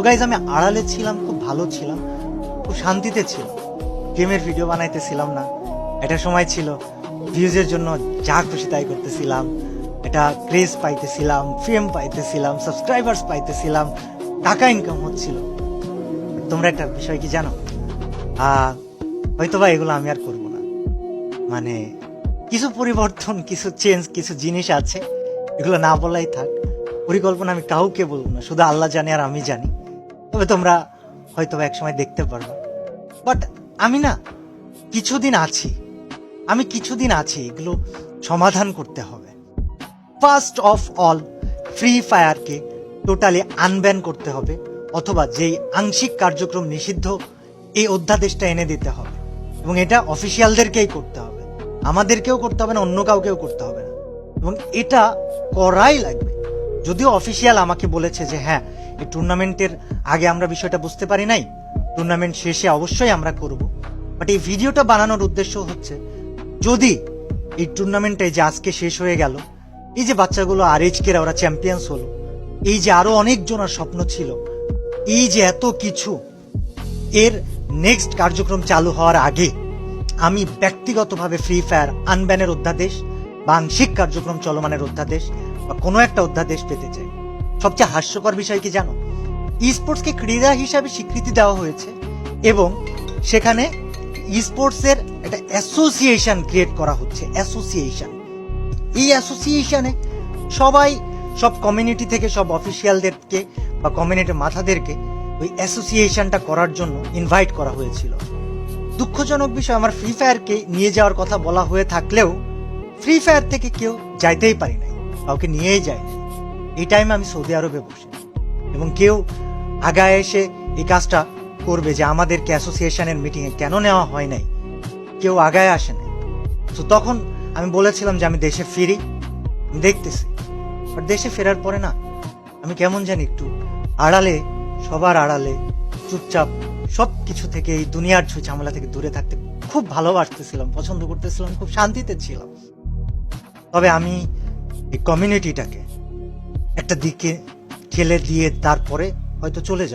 তো গাইজ আমি আড়ালে ছিলাম খুব ভালো ছিলাম খুব শান্তিতে ছিলাম। গেমের ভিডিও বানাইতেছিলাম না। একটা সময় ছিল ভিউজের জন্য যা খুশি তাই করতেছিলাম। এটা ক্রেজ পাইতেছিলাম ফেম পাইতেছিলাম সাবস্ক্রাইবার্স পাইতেছিলাম টাকা ইনকাম হচ্ছিল। তোমরা একটা বিষয় কি জানো? আহ, হয়তোবা এগুলো আমি আর করব না। মানে কিছু পরিবর্তন কিছু চেঞ্জ কিছু জিনিস আছে এগুলো না বলাই থাক। পরিকল্পনা আমি কাউকে বলব না শুধু আল্লাহ জানে আর আমি জানি। তবে তোমরা হয়তো এক সময় দেখতে পারবে বাট আমি না কিছুদিন আছি, আমি কিছুদিন আছি এগুলো সমাধান করতে হবে। ফার্স্ট অফ অল ফ্রি ফায়ারকে টোটালি আনব্যান করতে হবে, অথবা যেই আংশিক কার্যক্রম নিষিদ্ধ, এই অধ্যাদেশটা এনে দিতে হবে। এবং এটা অফিসিয়ালদেরকেই করতে হবে। আমাদেরকেও করতে হবে না, অন্য কাউকেও করতে হবে না। এবং এটা করাই লাগবে। যদিও অফিসিয়াল আমাকে বলেছে যে হ্যাঁ এই টুর্নামেন্টের আগে আমরা বিষয়টা বুঝতে পারি নাই। টুর্নামেন্ট শেষে অবশ্যই আমরা করব। বাট এই ভিডিওটা বানানোর উদ্দেশ্য হচ্ছে, যদি এই টুর্নামেন্টে যে আজকে শেষ হয়ে গেল, এই যে বাচ্চাগুলো আর এইচকেরা ওরা চ্যাম্পিয়ন্স হলো, এই যে আরও অনেকজনের স্বপ্ন ছিল, এই যে এত কিছু, এর নেক্সট কার্যক্রম চালু হওয়ার আগে আমি ব্যক্তিগতভাবে ফ্রি ফায়ার আনব্যানের অধ্যাদেশ বা আংশিক কার্যক্রম চলমানের অধ্যাদেশ বা কোনো একটা অধ্যাদেশ পেতে চাই। সবচেয়ে হাস্যকর বিষয় কি জানো? স্পোর্টসকে ক্রীড়া হিসাবে স্বীকৃতি দেওয়া হয়েছে এবং সেখানে স্পোর্টসের একটা অ্যাসোসিয়েশন ক্রিয়েট করা হচ্ছে অ্যাসোসিয়েশন এই অ্যাসোসিয়েশনে সবাই, সব কমিউনিটি থেকে সব অফিসিয়ালদেরকে বা কমিউনিটির মাথাদেরকে ওই অ্যাসোসিয়েশনটা করার জন্য ইনভাইট করা হয়েছিল। দুঃখজনক বিষয়, আমার ফ্রি ফায়ারকে নিয়ে যাওয়ার কথা বলা হয়ে থাকলেও ফ্রি ফায়ার থেকে কেউ যাইতেই পারি নাই, কাউকে নিয়েই যায় নাই এই টাইমে আমি সৌদি আরবে বসে। এবং কেউ আগায় এসে এই কাজটা করবে যে আমাদেরকে অ্যাসোসিয়েশনের মিটিংয়ে কেন নেওয়া হয় নাই? কেউ আগায় আসে নাই। তো তখন আমি বলেছিলাম যে আমি দেশে ফিরি। দেখতেছি। বাট দেশে ফেরার পরে না, আমি কেমন জানি একটু আড়ালে, সবার আড়ালে, চুপচাপ সব কিছু থেকে এই দুনিয়ার ছুঁই ঝামেলা থেকে দূরে থাকতে খুব ভালোবাসতেছিলাম, পছন্দ করতেছিলাম, খুব শান্তিতে ছিলাম। তবে আমি এই কমিউনিটিটাকে একটা দিকে ঠেলে দিয়ে তারপরে হয়তো চলে যাব।